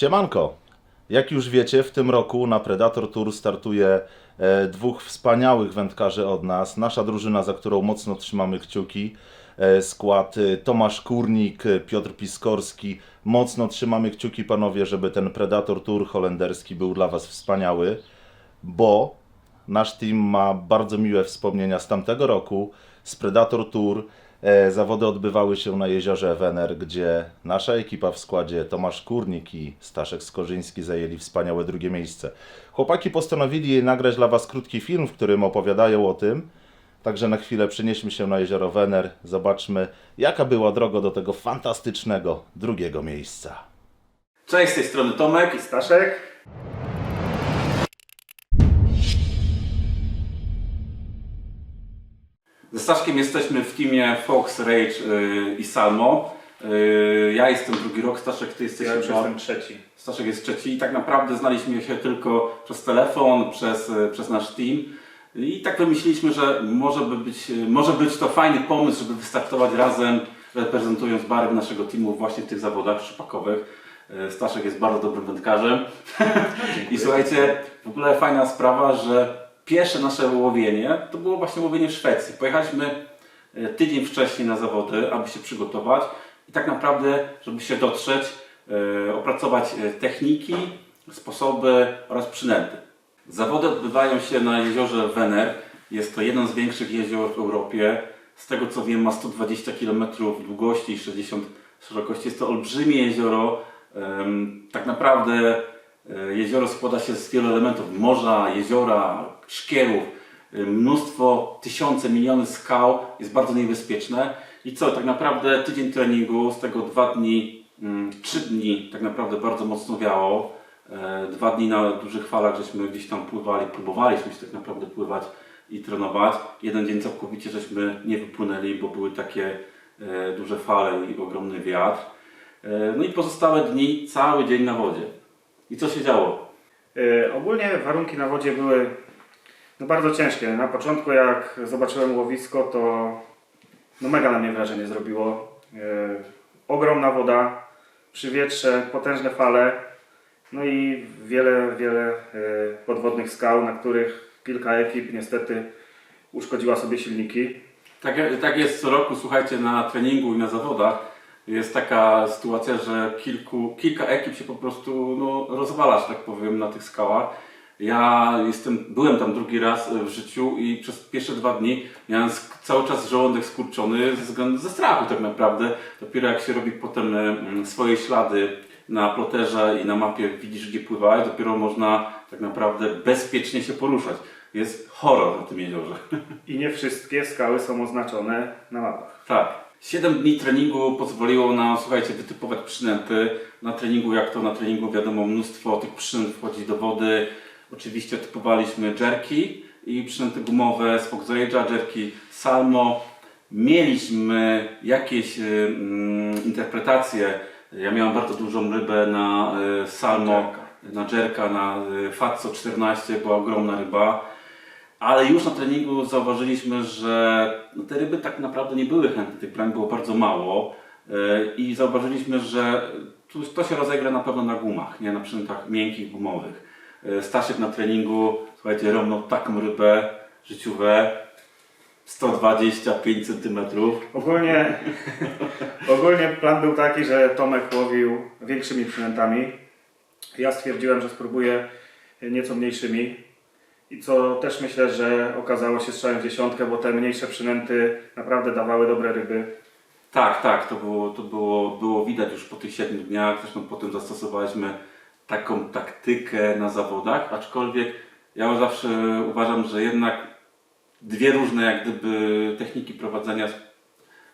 Siemanko! Jak już wiecie, w tym roku na Predator Tour startuje e, dwóch wspaniałych wędkarzy od nas. Nasza drużyna, za którą mocno trzymamy kciuki. E, skład e, Tomasz Kurnik, Piotr Piskorski. Mocno trzymamy kciuki, panowie, żeby ten Predator Tour holenderski był dla Was wspaniały, bo nasz team ma bardzo miłe wspomnienia z tamtego roku, z Predator Tour. E, Zawody odbywały się na jeziorze Wener, gdzie nasza ekipa w składzie Tomasz Kurnik i Staszek Skorzyński zajęli wspaniałe drugie miejsce. Chłopaki postanowili nagrać dla Was krótki film, w którym opowiadają o tym. Także na chwilę przenieśmy się na jezioro Wener, zobaczmy jaka była droga do tego fantastycznego drugiego miejsca. Cześć, z tej strony Tomek. i Staszek. Ze Staszkiem jesteśmy w teamie Fox, Rage yy, i Salmo. Yy, ja jestem drugi rok, Staszek ty jesteś Ja już chyba- jestem trzeci. Staszek jest trzeci i tak naprawdę znaliśmy się tylko przez telefon, przez, yy, przez nasz team. I tak wymyśliliśmy, że może, by być, yy, może być to fajny pomysł, żeby wystartować razem, reprezentując barwy naszego teamu właśnie w tych zawodach trzypakowych. Yy, Staszek jest bardzo dobrym wędkarzem. I słuchajcie, w ogóle fajna sprawa, że pierwsze nasze łowienie to było właśnie łowienie w Szwecji. Pojechaliśmy e, tydzień wcześniej na zawody, aby się przygotować i tak naprawdę, żeby się dotrzeć, e, opracować e, techniki, sposoby oraz przynęty. Zawody odbywają się na jeziorze Wener. Jest to jeden z większych jezior w Europie. Z tego co wiem ma 120 km długości i 60 szerokości. Jest to olbrzymie jezioro. Tak naprawdę jezioro składa się z wielu elementów. Morza, jeziora, szkierów, e, mnóstwo, tysiące, miliony skał. Jest bardzo niebezpieczne. I co, tak naprawdę tydzień treningu, z tego dwa dni, mm, trzy dni tak naprawdę bardzo mocno wiało. E, Dwa dni na dużych falach, żeśmy gdzieś tam pływali, próbowaliśmy się tak naprawdę pływać i trenować. Jeden dzień całkowicie żeśmy nie wypłynęli, bo były takie e, duże fale i ogromny wiatr. E, No i pozostałe dni cały dzień na wodzie. I co się działo? Ogólnie warunki na wodzie były no, bardzo ciężkie. Na początku jak zobaczyłem łowisko, to no, mega na mnie wrażenie zrobiło. E, ogromna woda, przy wietrze, potężne fale, no i wiele, wiele e, podwodnych skał, na których kilka ekip niestety uszkodziła sobie silniki. Tak, tak jest co roku, słuchajcie, na treningu i na zawodach. Jest taka sytuacja, że kilku, kilka ekip się po prostu no, rozwala, że tak powiem, na tych skałach. Ja jestem, byłem tam drugi raz w życiu i przez pierwsze dwa dni miałem cały czas żołądek skurczony ze względu ze strachu tak naprawdę. Dopiero jak się robi potem e, swoje ślady na ploterze i na mapie widzisz gdzie pływałeś, dopiero można tak naprawdę bezpiecznie się poruszać. Jest horror na tym jeziorze. I nie wszystkie skały są oznaczone na mapach. Tak. 7 dni treningu pozwoliło nam, słuchajcie, wytypować przynęty. Na treningu, jak to na treningu, wiadomo, mnóstwo tych przynęt wchodzi do wody. Oczywiście typowaliśmy jerki i przynęty gumowe z Fox Rage'a, jerki Salmo. Mieliśmy jakieś y, mm, interpretacje. Ja miałem bardzo dużą rybę na y, Salmo, na jerka, na y, Fatso 14, była ogromna ryba. Ale już na treningu zauważyliśmy, że no te ryby tak naprawdę nie były chętne, tych brań było bardzo mało yy, i zauważyliśmy, że to się rozegra na pewno na gumach, nie na przynętach miękkich, gumowych. Yy, Staszek na treningu, słuchajcie, romnął taką rybę życiówę 125 cm. Ogólnie, ogólnie plan był taki, że Tomek łowił większymi przynętami. Ja stwierdziłem, że spróbuję nieco mniejszymi. I co też myślę, że okazało się strzałem w dziesiątkę, bo te mniejsze przynęty naprawdę dawały dobre ryby. Tak, tak, to było, to było, było widać już po tych 7 dniach. Zresztą potem zastosowaliśmy taką taktykę na zawodach, aczkolwiek ja zawsze uważam, że jednak dwie różne jak gdyby techniki prowadzenia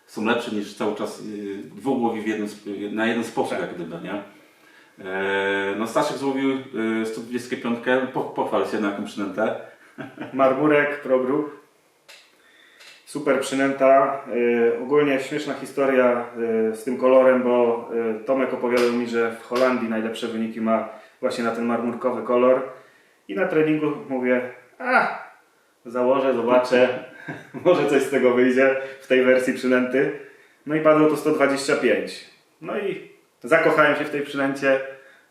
są lepsze niż cały czas yy, dwóch łowi w jeden, sp- na jeden sposób jak gdyby, nie? Eee, No Staszek złowił yy, 125, po, pochwal się na jaką przynętę. Marmurek, Pro Group. Super przynęta. Yy, ogólnie śmieszna historia yy, z tym kolorem, bo yy, Tomek opowiadał mi, że w Holandii najlepsze wyniki ma właśnie na ten marmurkowy kolor. I na treningu mówię, a założę, zobaczę, może coś z tego wyjdzie w tej wersji przynęty. No i padło to 125. No i zakochałem się w tej przynęcie.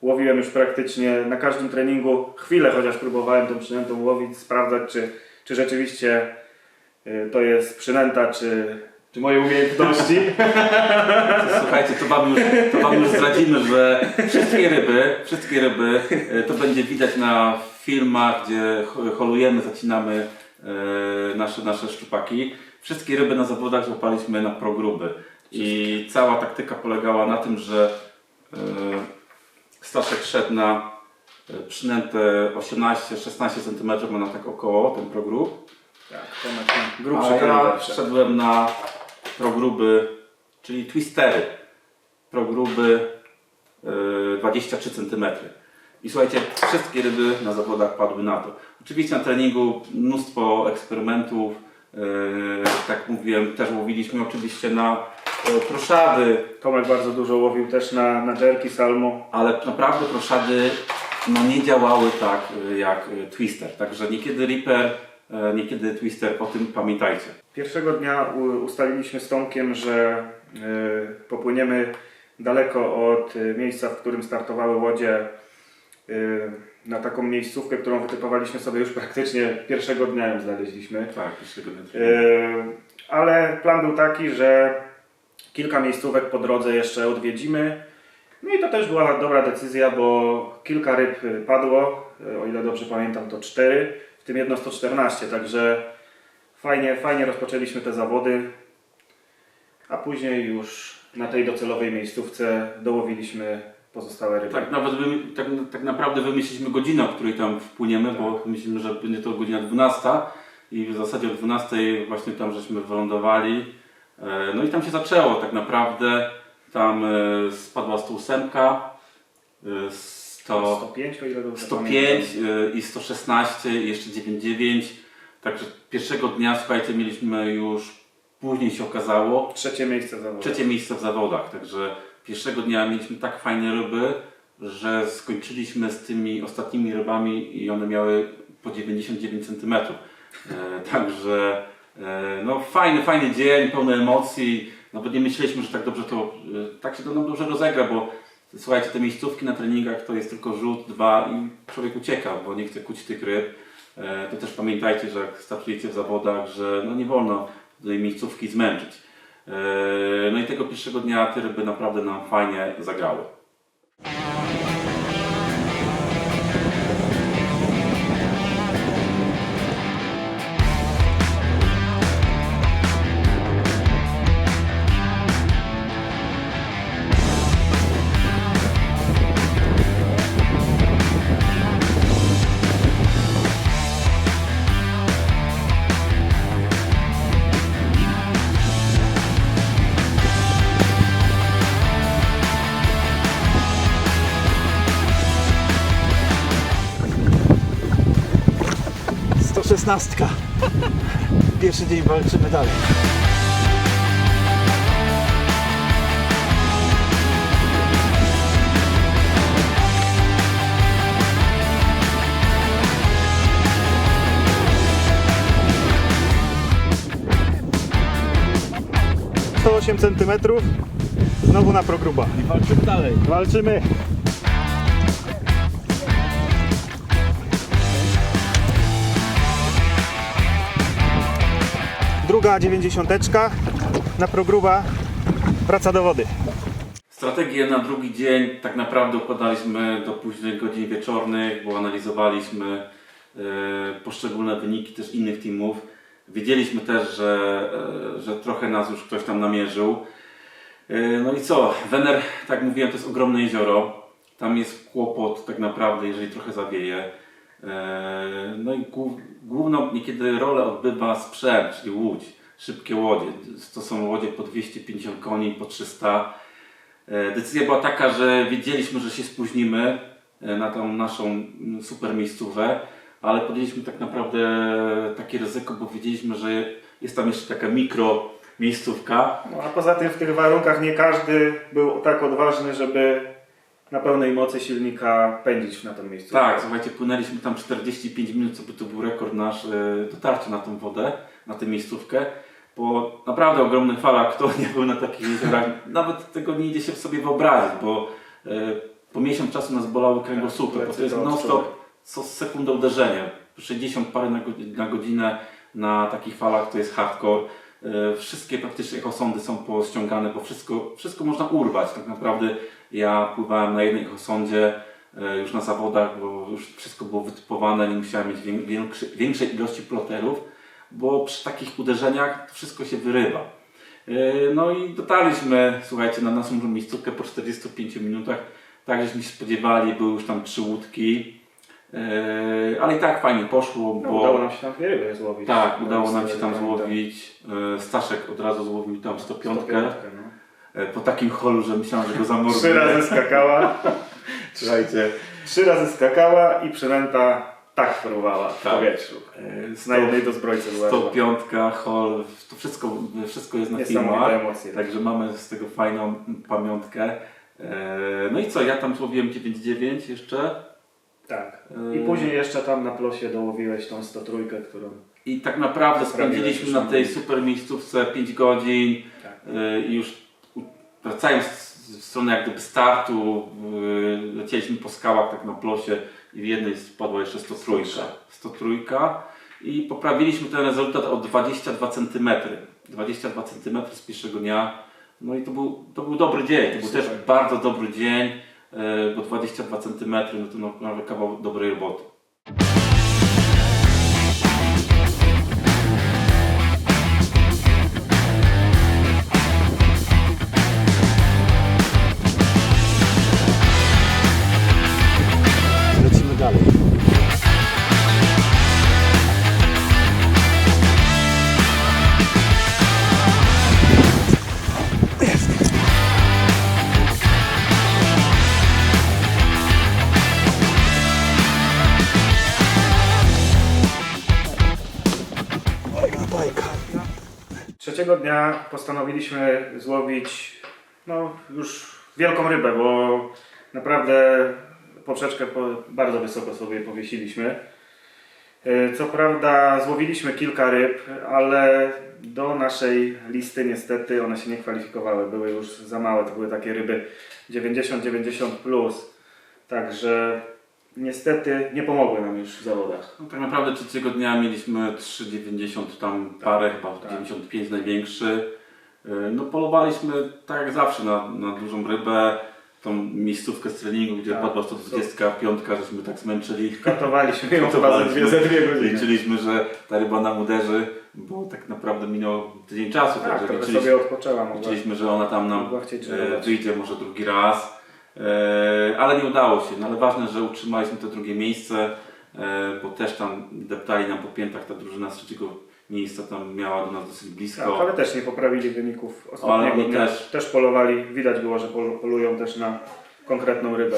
łowiłem już praktycznie na każdym treningu. Chwilę chociaż próbowałem tą przynętą łowić, sprawdzać czy, czy rzeczywiście to jest przynęta, czy, czy moje umiejętności. Słuchajcie, to wam, już, to wam już zdradzimy, że wszystkie ryby, wszystkie ryby, e, to będzie widać na filmach, gdzie ho- holujemy, zacinamy e, nasze, nasze szczupaki. Wszystkie ryby na zawodach złapaliśmy na progruby. I cała taktyka polegała na tym, że Staszek szedł na przynętę 18-16 cm, ma na tak około ten progrób. Tak, to na ten grubszy A ja kaliber. szedłem na progruby, czyli twistery. Progruby yy, 23 cm. I słuchajcie, wszystkie ryby na zawodach padły na to. Oczywiście na treningu mnóstwo eksperymentów. Yy, tak mówiłem, też łowiliśmy oczywiście na yy, proszady, Tomek bardzo dużo łowił też na, na jerki salmo. ale naprawdę proszady no, nie działały tak y, jak y, Twister. Także niekiedy Reaper, niekiedy Twister, o tym pamiętajcie. Pierwszego dnia ustaliliśmy z Tomkiem, że y, popłyniemy daleko od y, miejsca, w którym startowały łodzie na taką miejscówkę, którą wytypowaliśmy sobie już praktycznie pierwszego dnia ją znaleźliśmy. Tak, pierwszego dnia ale plan był taki, że kilka miejscówek po drodze jeszcze odwiedzimy. No i to też była dobra decyzja, bo kilka ryb padło, o ile dobrze pamiętam to cztery, tym jedno 114, także fajnie, fajnie rozpoczęliśmy te zawody, a później już na tej docelowej miejscówce dołowiliśmy pozostałe ryby. Tak, nawet wymy, tak, tak naprawdę wymyśliliśmy godzinę, o której tam wpłyniemy, bo myślimy, że będzie to godzina 12 i w zasadzie o 12 właśnie tam żeśmy wylądowali. E, No i tam się zaczęło tak naprawdę. Tam e, spadła 108, 100, 105 o ile dobrze 105 pamiętam. e, i 116 i jeszcze 99. Także pierwszego dnia, słuchajcie, mieliśmy już, później się okazało, Trzecie miejsce zawodów. trzecie miejsce w zawodach, także pierwszego dnia mieliśmy tak fajne ryby, że skończyliśmy z tymi ostatnimi rybami i one miały po 99 cm. E, także e, no fajny, fajny dzień, pełny emocji. Nawet nie myśleliśmy, że tak dobrze to, e, tak się to nam dobrze rozegra, bo słuchajcie, te miejscówki na treningach to jest tylko rzut, dwa i człowiek ucieka, bo nie chce kuć tych ryb. E, to też pamiętajcie, że jak startujecie w zawodach, że no nie wolno tej miejscówki zmęczyć. Eee, No i tego pierwszego dnia te ryby naprawdę nam fajnie zagrały. Szesnastka. Pierwszy dzień walczymy dalej. Centymetrów. Znowu na progruba. I walczymy dalej. Walczymy. Druga dziewięćdziesiąteczka na progruba wraca do wody. Strategię na drugi dzień tak naprawdę układaliśmy do późnych godzin wieczornych, bo analizowaliśmy e, poszczególne wyniki też innych teamów. Wiedzieliśmy też, że, e, że trochę nas już ktoś tam namierzył. E, no i co? Wener, tak mówiłem, to jest ogromne jezioro. Tam jest kłopot tak naprawdę, jeżeli trochę zawieje. E, No i głów- główną niekiedy rolę odbywa sprzęt, czyli łódź, szybkie łodzie. To są łodzie po 250 koni, po 300. E, Decyzja była taka, że wiedzieliśmy, że się spóźnimy e, na tą naszą super miejscówę, ale podjęliśmy tak naprawdę takie ryzyko, bo wiedzieliśmy, że jest tam jeszcze taka mikro miejscówka. No, a poza tym w tych warunkach nie każdy był tak odważny, żeby na pełnej mocy silnika pędzić na tą miejscu. Tak, słuchajcie, płynęliśmy tam 45 minut, co by to był rekord nasz e, dotarcia na tą wodę, na tę miejscówkę. Po naprawdę ogromnych falach, kto nie był na takich jeziorach, nawet tego nie idzie się w sobie wyobrazić, bo e, po miesiąc czasu nas bolały kręgosłupy, Tak, bo to jest to non odczułem. stop co sekundę uderzenie. 60 parę na godzinę na takich falach to jest hardcore. E, Wszystkie praktycznie echosondy są pościągane, bo wszystko, wszystko można urwać. Tak naprawdę ja pływałem na jednej echosondzie e, już na zawodach, bo już wszystko było wytypowane, nie musiałem mieć większej ilości ploterów, bo przy takich uderzeniach wszystko się wyrywa. E, No i dotarliśmy, słuchajcie, na naszą miejscówkę po 45 minutach. Tak żeśmy się spodziewali, były już tam trzy łódki. E, Ale i tak fajnie poszło, No, bo udało nam się tam ryby złowić. tak, udało nam się tam złowić. E, Staszek od razu złowił tam 105 105, no. e, po takim holu, że myślałem, że go zamorduje. Trzy razy skakała, Słuchajcie, trzy razy skakała i przynęta tak fruwała w Tak. powietrzu. Na jednej do zbrojcy była. 105, hol, to wszystko, wszystko jest na filmach. emocje. Także mamy z tego fajną pamiątkę. No i co, ja tam złowiłem 9,9 jeszcze. Tak. Yy. I później jeszcze tam na plosie dołowiłeś tą 103, którą... I tak naprawdę spędziliśmy na tej super miejscówce 5 godzin. Tak. E, i już wracając w stronę jak gdyby startu, e, lecieliśmy po skałach tak na plosie i w jednej spadła jeszcze 103. 103 i poprawiliśmy ten rezultat o 22 cm. 22 cm z pierwszego dnia. No i to był, to był dobry dzień, to był Super. też bardzo dobry dzień, bo 22 cm no to naprawdę kawał dobrej roboty. Trzeciego dnia postanowiliśmy złowić no, już wielką rybę, bo naprawdę poprzeczkę po, bardzo wysoko sobie powiesiliśmy. E, Co prawda złowiliśmy kilka ryb, ale do naszej listy niestety one się nie kwalifikowały, były już za małe, to były takie ryby 90-90+. Plus. Także niestety nie pomogły nam już w zawodach. No, tak naprawdę trzeciego dnia mieliśmy 3,90 tam parę, chyba tak. 95 największy. Yy, No polowaliśmy tak jak zawsze na, na dużą rybę, tą miejscówkę z treningu, gdzie Tak. padła 125, żeśmy tak zmęczyli. Katowaliśmy ją chyba za dwie, za dwie godziny. Liczyliśmy, że ta ryba nam uderzy, bo tak naprawdę minął tydzień czasu, Tak, także liczyliśmy, sobie odpoczęła mogła. liczyliśmy, że ona tam nam żerować. wyjdzie może drugi raz. E, ale nie udało się, no ale ważne, że utrzymaliśmy to drugie miejsce, e, bo też tam deptali nam po piętach, ta drużyna z trzeciego miejsca tam miała do nas dosyć blisko. Tak, ale też nie poprawili wyników Ale ostatniego oni dnia. też- Też polowali, widać było, że pol- polują też na konkretną rybę.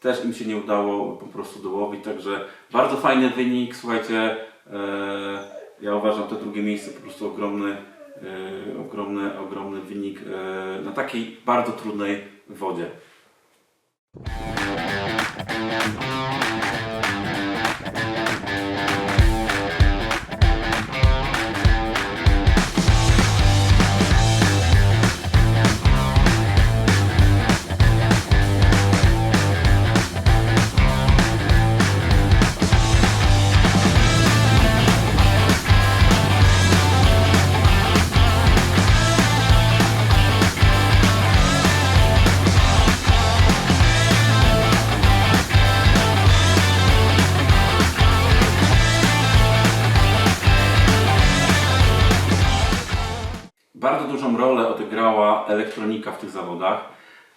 Też im się nie udało po prostu dołowić, także bardzo fajny wynik, słuchajcie, e, ja uważam to drugie miejsce po prostu ogromny, ogromny, ogromny wynik na takiej bardzo trudnej wodzie. Bardzo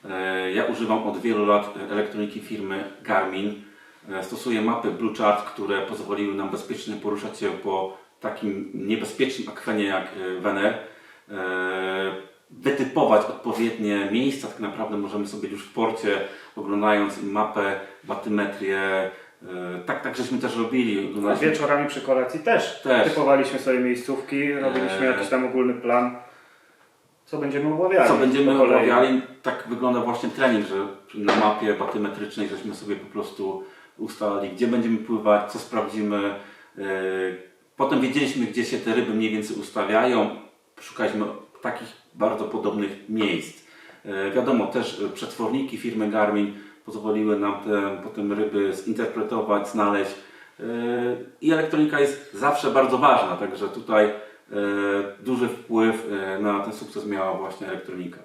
E, Ja używam od wielu lat elektroniki firmy Garmin. E, Stosuję mapy Blue Chart, które pozwoliły nam bezpiecznie poruszać się po takim niebezpiecznym akwenie jak e, Wener. Wytypować odpowiednie miejsca, tak naprawdę możemy sobie już w porcie, oglądając mapę, batymetrię. Tak, tak żeśmy też robili. Oglądaliśmy wieczorami przy kolacji też, Też. typowaliśmy sobie miejscówki, robiliśmy jakiś tam ogólny plan, co będziemy omawiali. Co będziemy omawiali, tak wygląda właśnie trening, że na mapie batymetrycznej żeśmy sobie po prostu ustalali, gdzie będziemy pływać, co sprawdzimy. Yy, Potem wiedzieliśmy, gdzie się te ryby mniej więcej ustawiają. Szukaliśmy takich bardzo podobnych miejsc. Yy, Wiadomo, też yy, przetworniki firmy Garmin pozwoliły nam te potem ryby zinterpretować, znaleźć. E, I elektronika jest zawsze bardzo ważna, także tutaj e, duży wpływ e, na ten sukces miała właśnie elektronika.